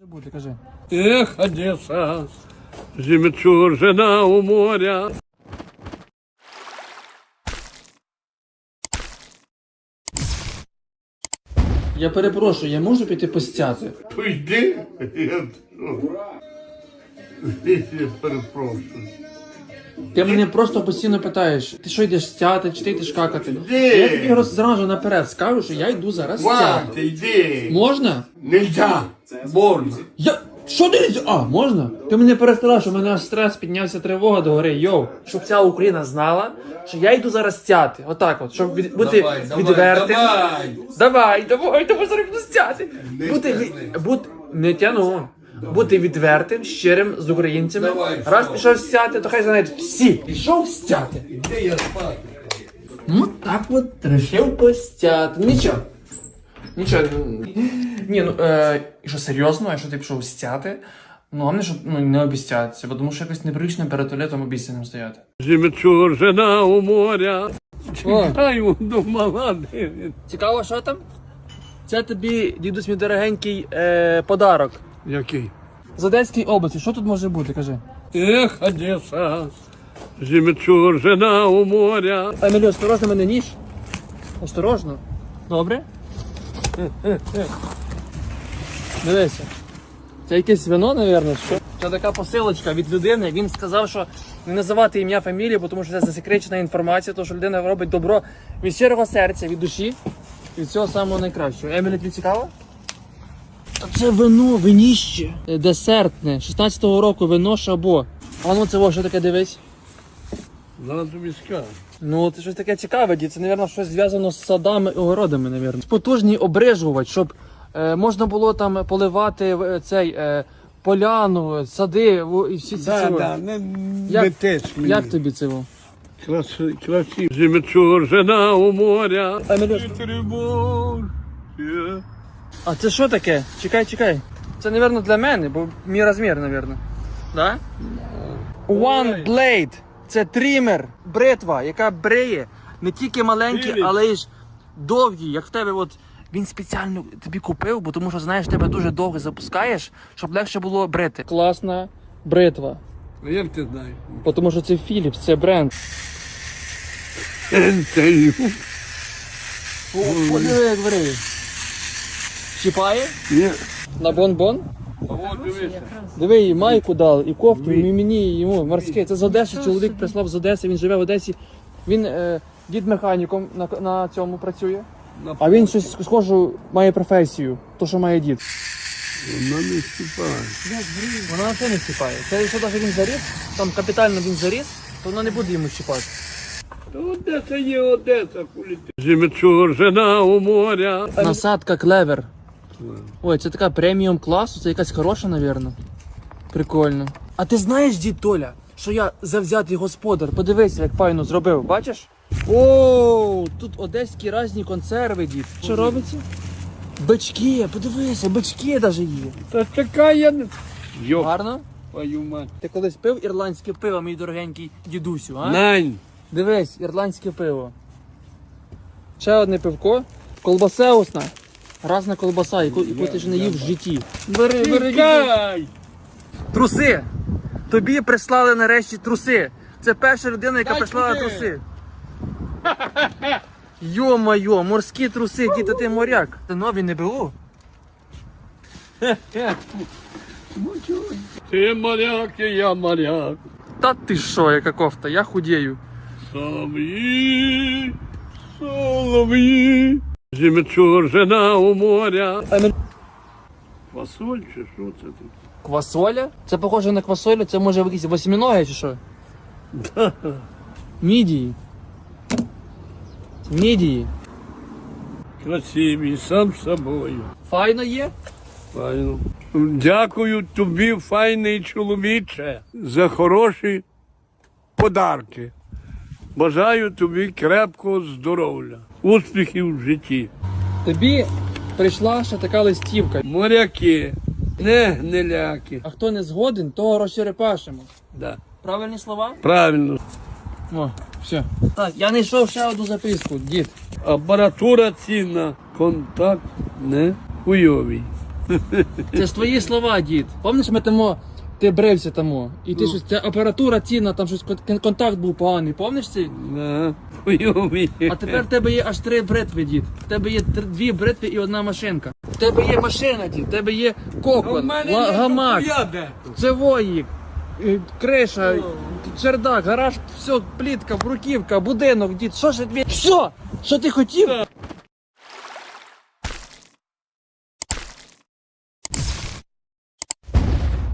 Буде, кажи. Эх, Одесса, жемчужина у моря. Я перепрошую, я можу піти постяти? Я Я перепрошую. Ти мене просто постійно питаєш, ти що йдеш стяти, чи ти йдеш какати? Йди. Я тобі зразу наперед скажу, що я йду зараз стяти. Йди. Можна? Нельзя. Больно. Я. Що ти? А, можна? Ти мене перестарав, що в мене аж стрес піднявся тривога до гори. Йоу. Щоб ця Україна знала, що я йду зараз стяти. Отак от, щоб від, бути Давай, давай, відвертим. давай. Давай, давай, давай зараз буду стяти. Не Бути, тяни. ві- бут, не тяну. Бути відвертим, щирим з українцями. Давай, Раз що? пішов стяти, то хай знають всі. Пішов стяти. Іди я спати. Ну так от рішив постяти. Нічого. Нічого. Ні, ну е, і що серйозно, якщо ти пішов стяти, ну головне, щоб ну, не обіцятися, бо тому що якось неприлично перед туалетом обіцяним стояти. Жемчужина у моря. Чекаю, думала, де. Цікаво, що там? Це тобі, дідусь мій дорогенький, е, подарок. Який? З Одеської області, що тут може бути, кажи? Эх, Одесса, жемчужина у моря. Емілі, осторожно, мене ніж. Осторожно. Добре? Дивися. Це якесь вино, мабуть, що? Це така посилочка від людини. Він сказав, що не називати ім'я фамілії, тому що це засекречена інформація, тому що людина робить добро від щирого серця, від душі, від всього самого найкращого. Емілі, тобі цікаво? Це вино, виніще. Е, Десертне. 16-го року вино шабо. А ну це во, що таке дивись? Зараз тобі скажу. Ну, це щось таке цікаве, дід. Це, мабуть, щось зв'язано з садами і огородами, мабуть. Потужний обрижувач, щоб е, можна було там поливати е, цей е, поляну, сади і всі ці. Да, ці- да, не, Як- теж мені. Як тобі це? во? Краси, красиво. Жемчужина у моря. Емілюш, Трибун. А це що таке? Чекай, чекай. Це, мабуть, для мене, бо мій розмір, мабуть. Да? One Blade. Це трімер, бритва, яка бриє не тільки маленькі, але й ж довгі, як в тебе. От, він спеціально тобі купив, бо тому що знаєш, тебе дуже довго запускаєш, щоб легше було брити. Класна бритва. А як ти знаєш? Бо Тому що це Philips, це бренд. Подиви, як бриє. Чіпає? Ні. На бон-бон? Диви, і майку дали, і кофту, і мені, і йому морське. Це з Одеси. Чоловік прислав з Одеси, він живе в Одесі. Він е, дід механіком на, на цьому працює. А він щось схожу має професію, то що має дід. Вона не ступає. Вона на це не щипає. Це якщо навіть він заріс, там капітально він заріс, то вона не буде йому щипати. Та Одеса є Одеса, кулі ти. Жемчужина у моря. Насадка клевер. Ой, це така преміум класу, це якась хороша, напевно. Прикольно. А ти знаєш, дід Толя, що я завзятий господар? Подивися, як файно зробив, бачиш? О, тут одеські різні консерви, дід. Що робиться? Бички, подивися, бички навіть є. Та така я не... Йо, Гарно? твою мать. Ти колись пив ірландське пиво, мій дорогенький дідусю, а? Нань. Дивись, ірландське пиво. Ще одне пивко. Колбасеусна. Разна колбаса, яку, яку ти ж не їв в житті. Бери, Чекай! Труси! Тобі прислали нарешті труси. Це перша людина, яка Дай прислала сюди. труси. Йо-майо, морські труси, діти, ти моряк. Це нові не БУ. Ти моряк, і я моряк. Та ти що, яка кофта, я худею. Солов'ї, солов'ї. Жемчужина у моря. Фасоль чи що це таке? Квасоля? Це похоже на квасолю, це може якісь восьминоги чи що? Мідії. Мідії. Красивий, сам собою. Файно є? Файно. Дякую тобі, файний чоловіче, за хороші подарки. Бажаю тобі крепкого здоров'я, успіхів в житті. Тобі прийшла ще така листівка. Моряки, не гниляки. А хто не згоден, того розчерепашимо. Да. Правильні слова? Правильно. О, все. Так, я знайшов ще одну записку, дід. Апаратура цінна, контакт не Хуйовий. Це ж твої слова, дід. Пам'ятаєш, ми тому, ти брився тому. І ти Ну. щось, це апаратура цінна, там щось кон- контакт був поганий, пам'ятаєш це? Да. Хуйовий. А тепер в тебе є аж три бритви, дід. В тебе є тр- дві бритви і одна машинка. В тебе є машина, дід, в тебе є кокон, ла- гамак, цевоїк, е, криша, чердак, гараж, все, плітка, бруківка, будинок, дід. Що ж тобі? Що? Що ти хотів?